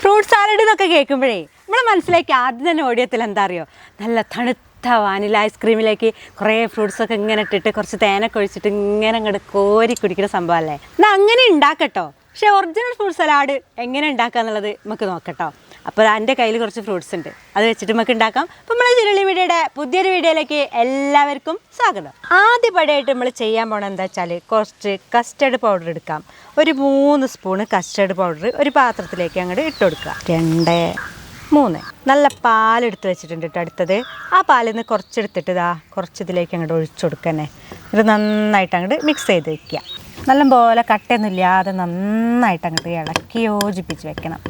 Fruit salad എന്നൊക്കെ കേൾക്കുമ്പോഴേ നമ്മളെ മനസ്സിലേക്ക് ആദ്യം തന്നെ ഓടിയത്തിൽ എന്താ അറിയോ നല്ല തണുത്ത വാനില ഐസ്ക്രീമിലേക്ക് കുറേ ഫ്രൂട്ട്സ് ഒക്കെ ഇങ്ങനെ ഇട്ടിട്ട് കുറച്ച് തേനൊക്കെ ഒഴിച്ചിട്ട് ഇങ്ങനെ അങ്ങോട്ട് കോരി കുടിക്കുന്ന സംഭവമല്ലേ എന്നാൽ അങ്ങനെ ഉണ്ടാക്കട്ടോ. പക്ഷേ ഒറിജിനൽ ഫ്രൂട്ട് സലാഡ് എങ്ങനെ ഉണ്ടാക്കുക എന്നുള്ളത് നമുക്ക് നോക്കട്ടോ. അപ്പോൾ എന്റെ കയ്യിൽ കുറച്ച് ഫ്രൂട്ട്സ് ഉണ്ട്. അത് വെച്ചിട്ട് നമുക്ക് ഉണ്ടാക്കാം. അപ്പോൾ നമ്മൾ ചിരളി മീഡിയയുടെ പുതിയൊരു വീഡിയോയിലേക്ക് എല്ലാവർക്കും സ്വാഗതം. ആദ്യപടിയായിട്ട് നമ്മൾ ചെയ്യാൻ പോണത് എന്താ വെച്ചാൽ കുറച്ച് കസ്റ്റേർഡ് പൗഡർ എടുക്കാം. ഒരു മൂന്ന് സ്പൂണ് കസ്റ്റേർഡ് പൗഡർ ഒരു പാത്രത്തിലേക്ക് അങ്ങോട്ട് ഇട്ട് കൊടുക്കുക. രണ്ട് മൂന്ന്. നല്ല പാലെടുത്ത് വെച്ചിട്ടുണ്ട് കേട്ടോ അടുത്തത്. ആ പാലിൽ നിന്ന് കുറച്ചെടുത്തിട്ട് ഇതാ കുറച്ച് ഇതിലേക്ക് അങ്ങോട്ട് ഒഴിച്ചു കൊടുക്കന്നെ. ഇത് നന്നായിട്ട് അങ്ങോട്ട് മിക്സ് ചെയ്ത് വെക്കുക. നല്ലപോലെ കട്ടയൊന്നും ഇല്ലാതെ നന്നായിട്ട് അങ്ങോട്ട് ഇളക്കി യോജിപ്പിച്ച് വെക്കണം.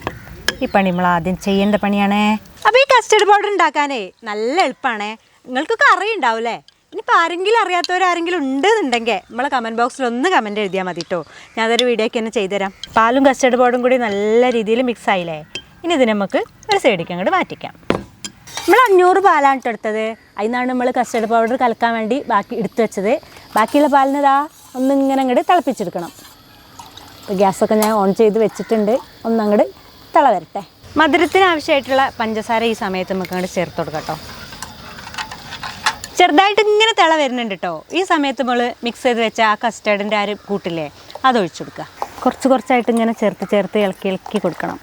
ഈ പണി നമ്മൾ ആദ്യം ചെയ്യേണ്ട പണിയാണേ. അപ്പോൾ ഈ കസ്റ്റർഡ് പൗഡർ ഉണ്ടാക്കാനേ നല്ല എളുപ്പമാണേ നിങ്ങൾക്കൊക്കെ അറിയുണ്ടാവില്ലേ? ഇനിയിപ്പോൾ ആരെങ്കിലും അറിയാത്തവരാരെങ്കിലും ഉണ്ടെന്നുണ്ടെങ്കിൽ നമ്മളെ കമന്റ് ബോക്സിൽ ഒന്ന് കമന്റ് എഴുതിയാൽ മതി കേട്ടോ ഞാൻ അതൊരു ഒക്കെ തന്നെ ചെയ്തുതരാം. പാലും കസ്റ്റർഡ് പൗഡറും കൂടി നല്ല രീതിയിൽ മിക്സ് ആയില്ലേ? ഇനി ഇത് നമുക്ക് ഒരു സൈഡിലേക്ക് അങ്ങോട്ട് മാറ്റിക്കാം. നമ്മൾ അഞ്ഞൂറ് പാലാണ് എടുത്തത്. അതിനാണ് നമ്മൾ കസ്റ്റർഡ് പൗഡർ കലക്കാൻ വേണ്ടി ബാക്കി എടുത്തു വെച്ചത്. ബാക്കിയുള്ള പാലിന് ഇതാ ഒന്നിങ്ങനെ അങ്ങോട്ട് തിളപ്പിച്ചെടുക്കണം. ഗ്യാസൊക്കെ ഞാൻ ഓൺ ചെയ്ത് വെച്ചിട്ടുണ്ട്. ഒന്നങ്ങോട്ട് തിള വരട്ടെ. മധുരത്തിന് ആവശ്യമായിട്ടുള്ള പഞ്ചസാര ഈ സമയത്ത് നമുക്ക് അങ്ങോട്ട് ചേർത്ത് കൊടുക്കാം കേട്ടോ ചെറുതായിട്ട് ഇങ്ങനെ തിള വരുന്നുണ്ട് കേട്ടോ ഈ സമയത്ത് നമ്മൾ മിക്സ് ചെയ്ത് വെച്ച ആ കസ്റ്റേർഡിന്റെ ആ ഒരു കൂട്ടില്ലേ അത് ഒഴിച്ചു കൊടുക്കുക. കുറച്ച് കുറച്ചായിട്ട് ഇങ്ങനെ ചേർത്ത് ചേർത്ത് ഇളക്കി ഇളക്കി കൊടുക്കണം.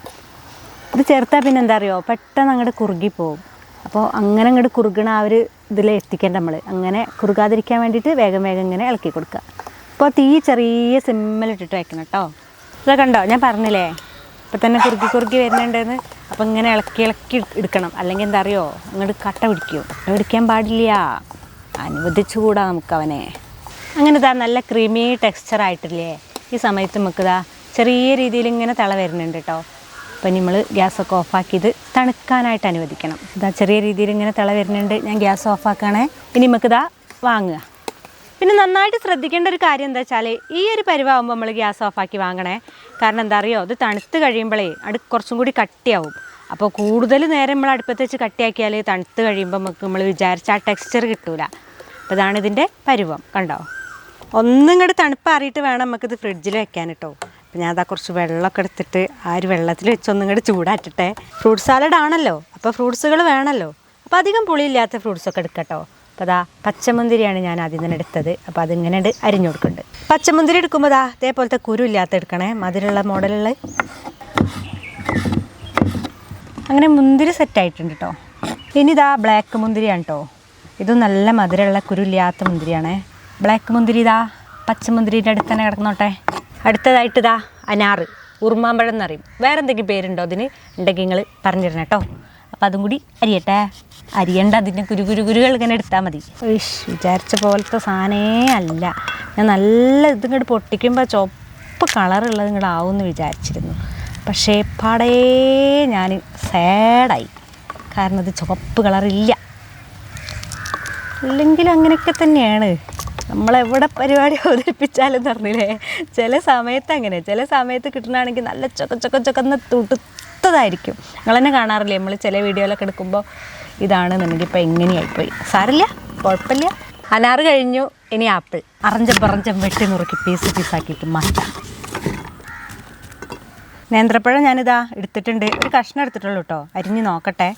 ഇത് ചേർത്താൽ പിന്നെ എന്താ അറിയോ? പെട്ടെന്ന് അങ്ങോട്ട് കുറുകി പോകും അപ്പോൾ അങ്ങനെ അങ്ങോട്ട് കുറുകണ ആ ഒരു ഇതിൽ എത്തിക്കേണ്ട നമ്മൾ അങ്ങനെ കുറുകാതിരിക്കാൻ വേണ്ടിയിട്ട് വേഗം വേഗം ഇങ്ങനെ ഇളക്കി കൊടുക്കുക. അപ്പോൾ തീ ചെറിയ സിമ്മിലിട്ടിട്ട് വയ്ക്കണം കേട്ടോ ഇതൊക്കെ ഉണ്ടോ ഞാൻ പറഞ്ഞില്ലേ? ഇപ്പം തന്നെ കുറുക്കി കുറുക്കി വരുന്നുണ്ടെന്ന്. അപ്പം ഇങ്ങനെ ഇളക്കി ഇളക്കി എടുക്കണം. അല്ലെങ്കിൽ എന്താ അറിയോ അങ്ങോട്ട് കട്ട പിടിക്കും. കട്ട പിടിക്കാൻ പാടില്ല. അനുവദിച്ചുകൂടാ നമുക്ക് അവനെ അങ്ങനെ ഇതാ നല്ല ക്രീമി ടെക്സ്ചർ ആയിട്ടില്ലേ? ഈ സമയത്ത് നമുക്ക് ഇതാ ചെറിയ രീതിയിൽ ഇങ്ങനെ തള വരുന്നുണ്ട് കേട്ടോ അപ്പം നമ്മൾ ഗ്യാസൊക്കെ ഓഫാക്കി ഇത് തണുക്കാനായിട്ട് അനുവദിക്കണം. ഇതാ ചെറിയ രീതിയിൽ ഇങ്ങനെ തള വരുന്നുണ്ട്. ഞാൻ ഗ്യാസ് ഓഫാക്കുകയാണേ ഇനി നമുക്ക് നമുക്കിതാ വാങ്ങുക. പിന്നെ നന്നായിട്ട് ശ്രദ്ധിക്കേണ്ട ഒരു കാര്യം എന്താ വെച്ചാൽ ഈ ഒരു പരിവാകുമ്പോൾ നമ്മൾ ഗ്യാസ് ഓഫാക്കി വാങ്ങണേ. കാരണം എന്താ അറിയോ? അത് തണുത്ത് കഴിയുമ്പോഴേ അത് കുറച്ചും കൂടി കട്ടിയാവും. അപ്പോൾ കൂടുതൽ നേരം നമ്മൾ അടുപ്പത്ത് വെച്ച് കട്ടിയാക്കിയാൽ തണുത്ത് കഴിയുമ്പോൾ നമുക്ക് നമ്മൾ വിചാരിച്ച ആ ടെക്സ്ചർ കിട്ടൂല. അപ്പോൾ ഇതാണ് ഇതിന്റെ പരുവം. കണ്ടോ? ഒന്നും ഇങ്ങോട്ട് തണുപ്പ് അറിയിട്ട് വേണം നമുക്കിത് ഫ്രിഡ്ജിൽ വെക്കാൻ കേട്ടോ അപ്പോൾ ഞാൻ അതാ കുറച്ച് വെള്ളമൊക്കെ എടുത്തിട്ട് ആ ഒരു വെള്ളത്തിൽ വെച്ചൊന്നും ഇങ്ങോട്ട് ചൂടാറ്റട്ടെ. ഫ്രൂട്ട് സാലഡ് ആണല്ലോ. അപ്പോൾ ഫ്രൂട്ട്സുകൾ വേണമല്ലോ അപ്പോൾ അധികം പുളിയില്ലാത്ത ഫ്രൂട്ട്സൊക്കെ എടുക്കട്ടോ. അപ്പോൾ അതാ പച്ചമുന്തിരിയാണ് ഞാൻ ആദ്യം തന്നെ എടുത്തത്. അപ്പോൾ അതിങ്ങനെ അരിഞ്ഞു കൊടുക്കുന്നുണ്ട്. പച്ചമുന്തിരി എടുക്കുമ്പോൾ അതാ ഇതേപോലത്തെ കുരു ഇല്ലാത്ത എടുക്കണേ. മധുരമുള്ള മോഡലുള്ള അങ്ങനെ മുന്തിരി സെറ്റായിട്ടുണ്ട് കേട്ടോ ഇനി ഇതാ ബ്ലാക്ക് മുന്തിരിയാണ് കേട്ടോ ഇതും നല്ല മധുരമുള്ള കുരുല്ലാത്ത മുന്തിരിയാണേ. ബ്ലാക്ക് മുന്തിരി ഇതാ പച്ചമുന്തിരിന്റെ അടുത്ത് തന്നെ കിടക്കുന്നോട്ടെ അടുത്തതായിട്ട് ഇതാ അനാറ്. ഉറുമാമ്പഴം എന്നറിയും വേറെ എന്തെങ്കിലും പേരുണ്ടോ അതിന്? ഉണ്ടെങ്കിൽ നിങ്ങൾ പറഞ്ഞു അപ്പോൾ അതും കൂടി അരിയട്ടെ. അരിയണ്ട അതിന്റെ കുരു കുരു കുരുകൾ ഇങ്ങനെ എടുത്താൽ മതി. വിചാരിച്ച പോലത്തെ സാധനേ അല്ല. ഞാൻ നല്ല ഇതിങ്ങോട്ട് പൊട്ടിക്കുമ്പോൾ ചുവപ്പ് കളറുള്ളത് ഇങ്ങോട്ട് ആവുമെന്ന് വിചാരിച്ചിരുന്നു. പക്ഷേ പാടേ ഞാൻ സാഡായി കാരണം ഇത് ചുവപ്പ് കളറില്ല അല്ലെങ്കിൽ അങ്ങനെയൊക്കെ തന്നെയാണ്. നമ്മളെവിടെ പരിപാടി അവതരിപ്പിച്ചാലും പറഞ്ഞില്ലേ? ചില സമയത്ത് അങ്ങനെ. ചില സമയത്ത് കിട്ടണമെങ്കിൽ നല്ല ചൊക്ക ചൊക്ക ചൊക്കന്ന് തുടുത്തതായിരിക്കും നിങ്ങൾ തന്നെ കാണാറില്ലേ? നമ്മൾ ചില വീഡിയോയിലൊക്കെ എടുക്കുമ്പോൾ ഇതാണ് ഇപ്പോൾ എങ്ങനെയായിപ്പോയി സാരില്ല കുഴപ്പമില്ല അനാറ് കഴിഞ്ഞു. ഇനി ആപ്പിൾ. അറഞ്ചം പറഞ്ചം വെട്ടി നുറുക്കി പീസ് പീസാക്കിയിട്ട് മാറ്റാം. നേന്ത്രപ്പഴം ഞാനിതാ എടുത്തിട്ടുണ്ട്. ഒരു കഷ്ണം എടുത്തിട്ടുള്ളൂ കേട്ടോ അരിഞ്ഞ് നോക്കട്ടെ.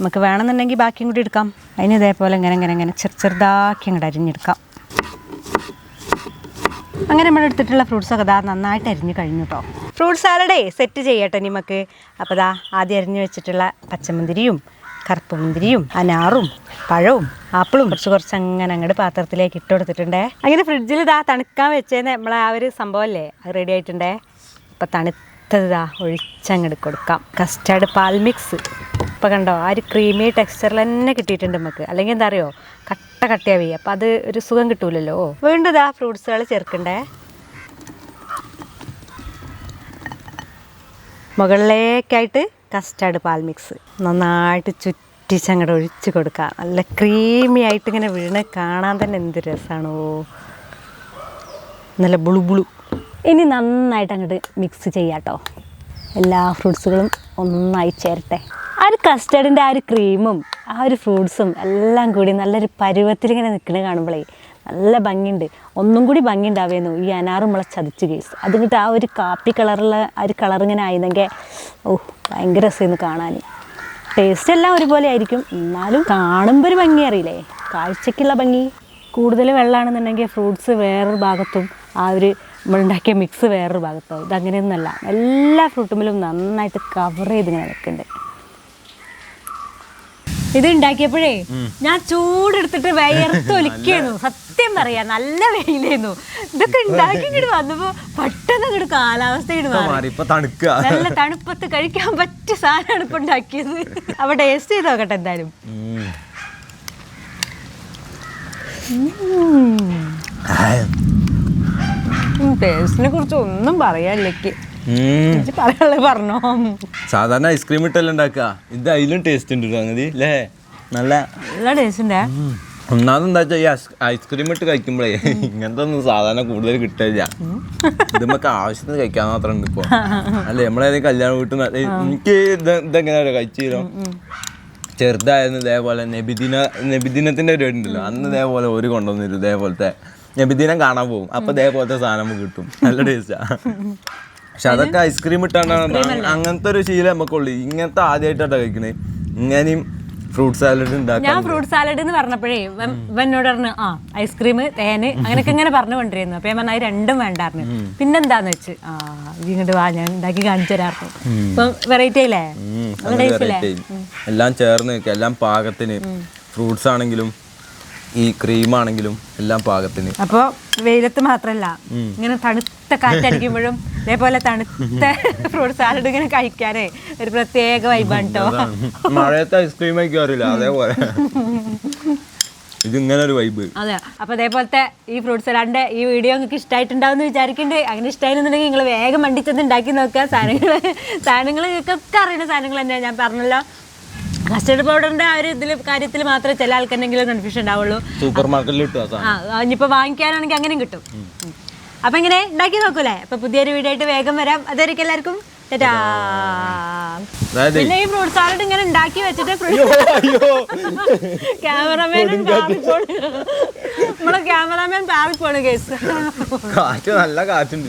നമുക്ക് വേണമെന്നുണ്ടെങ്കിൽ ബാക്കിയും കൂടി എടുക്കാം. അതിന് ഇതേപോലെ ഇങ്ങനെ ഇങ്ങനെ ഇങ്ങനെ ചെറു ചെറുതാക്കി അങ്ങോട്ട് അരിഞ്ഞെടുക്കാം. അങ്ങനെ നമ്മൾ എടുത്തിട്ടുള്ള ഫ്രൂട്ട്സ് ഒക്കെ ദാ നന്നായിട്ട് അരിഞ്ഞ് കഴിഞ്ഞു കേട്ടോ ഫ്രൂട്ട് സാലഡേ സെറ്റ് ചെയ്യട്ടെ നമുക്ക്. അപ്പോൾ ദാ ആദ്യം അരിഞ്ഞു വെച്ചിട്ടുള്ള പച്ചമുന്തിരിയും കറുപ്പ് മുന്തിരിയും അനാറും പഴവും ആപ്പിളും കുറച്ച് കുറച്ച് അങ്ങനെ അങ്ങോട്ട് പാത്രത്തിലേക്ക് ഇട്ട് കൊടുത്തിട്ടുണ്ടേ. അങ്ങനെ ഫ്രിഡ്ജിൽ ഇതാ തണുക്കാൻ വെച്ചേന്ന് നമ്മളെ ആ ഒരു സംഭവമല്ലേ അത് റെഡി ആയിട്ടുണ്ടേ? ഇപ്പം തണുത്തത് ഇതാ ഒഴിച്ചങ്ങോട്ട് കൊടുക്കാം. കസ്റ്റാർഡ് പാൽ മിക്സ് ഇപ്പം കണ്ടോ ആ ഒരു ക്രീമി ടെക്സ്ചറിൽ തന്നെ കിട്ടിയിട്ടുണ്ട് നമുക്ക് അല്ലെങ്കിൽ എന്താ അറിയോ? കട്ട കട്ടിയാവി അപ്പോൾ അത് ഒരു സുഖം കിട്ടൂലല്ലോ. വീണ്ടും ഇതാ ഫ്രൂട്ട്സുകൾ ചേർക്കണ്ടേ? മുകളിലേക്കായിട്ട് കസ്റ്റാർഡ് പാൽ മിക്സ് നന്നായിട്ട് ചുറ്റിച്ചങ്ങോട്ട് ഒഴിച്ച് കൊടുക്കുക നല്ല ക്രീമി ആയിട്ട് ഇങ്ങനെ വീണ് കാണാൻ തന്നെ എന്ത് രസമാണോ നല്ല ബുളു ബുളു. ഇനി നന്നായിട്ട് അങ്ങോട്ട് മിക്സ് ചെയ്യാട്ടോ. എല്ലാ ഫ്രൂട്ട്സുകളും ഒന്നായി ചേരട്ടെ. ആ ഒരു കസ്റ്റർഡിന്റെ ആ ഒരു ക്രീമും ആ ഒരു ഫ്രൂട്ട്സും എല്ലാം കൂടി നല്ലൊരു പരുവത്തിൽ ഇങ്ങനെ നിൽക്കുന്നത് കാണുമ്പോഴേ നല്ല ഭംഗിയുണ്ട്. ഒന്നും കൂടി ഭംഗി ഉണ്ടാവുമായിരുന്നു ഈ അനാറും മുള ചതിച്ച് കേസ് അതിങ്ങിട്ട് ആ ഒരു കാപ്പി കളറുള്ള ആ ഒരു കളർ ഇങ്ങനെ ആയിരുന്നെങ്കിൽ ഓ ഭയങ്കര രസമായിരുന്നു കാണാൻ ടേസ്റ്റ് എല്ലാം ഒരുപോലെ ആയിരിക്കും. എന്നാലും കാണുമ്പോൾ ഒരു ഭംഗി അറിയില്ലേ? കാഴ്ചയ്ക്കുള്ള ഭംഗി. കൂടുതൽ വെള്ളമാണെന്നുണ്ടെങ്കിൽ ഫ്രൂട്ട്സ് വേറൊരു ഭാഗത്തും ആ ഒരു നമ്മളുണ്ടാക്കിയ മിക്സ് വേറൊരു ഭാഗത്താവും. ഇതങ്ങനെയൊന്നുമല്ല എല്ലാ ഫ്രൂട്ടുമ്പിലും നന്നായിട്ട് കവർ ചെയ്ത് ഇങ്ങനെ നിൽക്കുന്നുണ്ട് ഇത് ഉണ്ടാക്കിയപ്പോഴേ ഞാൻ ചൂടെടുത്തിട്ട് വയർത്ത് ഒലിക്കായിരുന്നു സത്യം പറയാ നല്ല വെയിലായിരുന്നു ഇതൊക്കെ ഉണ്ടാക്കി ഇങ്ങോട്ട് വന്നപ്പോ പെട്ടെന്ന് ഇങ്ങോട്ട് കാലാവസ്ഥ നല്ല തണുപ്പത്ത് കഴിക്കാൻ പറ്റിയ സാധനമാണ് ഇപ്പൊ ഉണ്ടാക്കിയത്. അപ്പൊ ടേസ്റ്റ് ചെയ്ത് നോക്കട്ടെ എന്തായാലും. ഉം. ടേസ്റ്റിനെ കുറിച്ച് ഒന്നും പറയാനില്ലേക്ക്. പറയാനുള്ളത് പറഞ്ഞോ. സാധാരണ ഐസ്ക്രീം ഇട്ടല്ല ഉണ്ടാക്കുക? ഇത് അതിലും ടേസ്റ്റ് ഉണ്ട് സംഗതി അല്ലേ നല്ല നല്ല ടേസ്റ്റ് ഉണ്ടേ? ഒന്നാമത് വെച്ചാൽ ഈ ഐസ്ക്രീം ഇട്ട് കഴിക്കുമ്പോഴേ ഇങ്ങനത്തെ ഒന്നും സാധാരണ കൂടുതൽ കിട്ടില്ല ഇത് നമുക്ക് ആവശ്യത്തിന് കഴിക്കാൻ മാത്രം ഉണ്ട് ഇപ്പൊ. അല്ലേ നമ്മളേതെങ്കിലും കല്യാണം വീട്ടിൽ നിന്ന് എനിക്ക് ഇത് കഴിച്ചു കഴിച്ചില്ലോ ചെറുതായിരുന്നു ഇതേപോലെ നബിദിന നബിദിനത്തിന്റെ പരിപാടി ഉണ്ടല്ലോ അന്ന് ഇതേപോലെ ഒരു കൊണ്ടുവന്നിരുന്നു ഇതേപോലത്തെ. നബിദിനം കാണാൻ പോകും അപ്പൊ ഇതേപോലത്തെ സാധനം കിട്ടും. നല്ല ടേസ്റ്റാ പക്ഷെ അതൊക്കെ ഐസ്ക്രീം ഇട്ടാണ് അങ്ങനത്തെ ഒരു ശീലം നമുക്കുള്ളൂ. ഇങ്ങനത്തെ ആദ്യമായിട്ടാണ് കഴിക്കണേ. ഇങ്ങനെയും ഫ്രൂട്ട് സാലഡ് ഞാൻ ഫ്രൂട്ട് സാലഡ് എന്ന് പറഞ്ഞപ്പോഴേ എന്നോട് പറഞ്ഞു ആ ഐസ്ക്രീം തേന് അങ്ങനെയൊക്കെ ഇങ്ങനെ പറഞ്ഞു കൊണ്ടിരുന്നു അപ്പൊ ഞാൻ പറഞ്ഞു രണ്ടും വേണ്ടായിരുന്നു പിന്നെന്താന്ന് വെച്ച്? ആ ഇങ്ങോട്ട് വാ ഞാൻ ഉണ്ടാക്കി കാണിച്ചു തരാർന്നു. ഇപ്പം വെറൈറ്റി അല്ലേ? എല്ലാം ചേർന്ന് എല്ലാം പാകത്തിന്. ഫ്രൂട്ട്സ് ആണെങ്കിലും ഈ ക്രീം ആണെങ്കിലും എല്ലാം പാകത്തിന്. അപ്പോൾ വെയിലത്ത് മാത്രമല്ല ഇങ്ങനെ തണുത്ത കാറ്റടിക്കുമ്പോഴും ഇതേപോലെ തണുത്ത ഫ്രൂട്ട് സാലഡ് ഇങ്ങനെ കഴിക്കാനേ ഒരു പ്രത്യേക വൈബാണ് കേട്ടോ മഴയത്ത് ഐസ്ക്രീം കഴിക്കാറില്ല അതേപോലെ. ഇതിങ്ങനെ ഒരു വൈബ് അതെ അപ്പൊ അതേപോലത്തെ ഈ ഫ്രൂട്ട് സലാഡിന്റെ ഈ വീഡിയോ നിങ്ങൾക്ക് ഇഷ്ടമായിട്ടുണ്ടാവും വിചാരിക്കുന്നുണ്ട് അങ്ങനെ ഇഷ്ടമായിരുന്നുണ്ടെങ്കിൽ നിങ്ങൾ വേഗം മണ്ടിച്ചത് ഉണ്ടാക്കി നോക്കുക. സാധനങ്ങൾ സാധനങ്ങൾ നിങ്ങൾക്കൊക്കെ അറിയുന്ന സാധനങ്ങൾ തന്നെയാണ് ഞാൻ പറഞ്ഞല്ലോ. കസ്റ്റർഡ് പൗഡറിന്റെ ആ ഒരു ഇതിൽ കാര്യത്തിൽ മാത്രമേ ചില ആൾക്കാരെങ്കിലും കൺഫ്യൂഷൻ ഉണ്ടാവുള്ളൂ. സൂപ്പർ മാർക്കറ്റിൽ കിട്ടും ആ ഇനിയിപ്പോൾ വാങ്ങിക്കാനാണെങ്കിൽ അങ്ങനെയും കിട്ടും. അപ്പൊ ഇങ്ങനെ ഉണ്ടാക്കി നോക്കൂലേ അപ്പൊ പുതിയൊരു വീഡിയോ ആയിട്ട് വേഗം വരാം. അതായിരിക്കും എല്ലാവർക്കും. പിന്നെ ഈ ഫ്രൂട്ട് സാലഡ് ഇങ്ങനെ ഉണ്ടാക്കി വെച്ചിട്ട് ക്യാമറമാൻ നമ്മളെ ക്യാമറമാൻ പാറിപ്പോണ് കേസ് കാറ്റ് നല്ല കാറ്റുണ്ട്.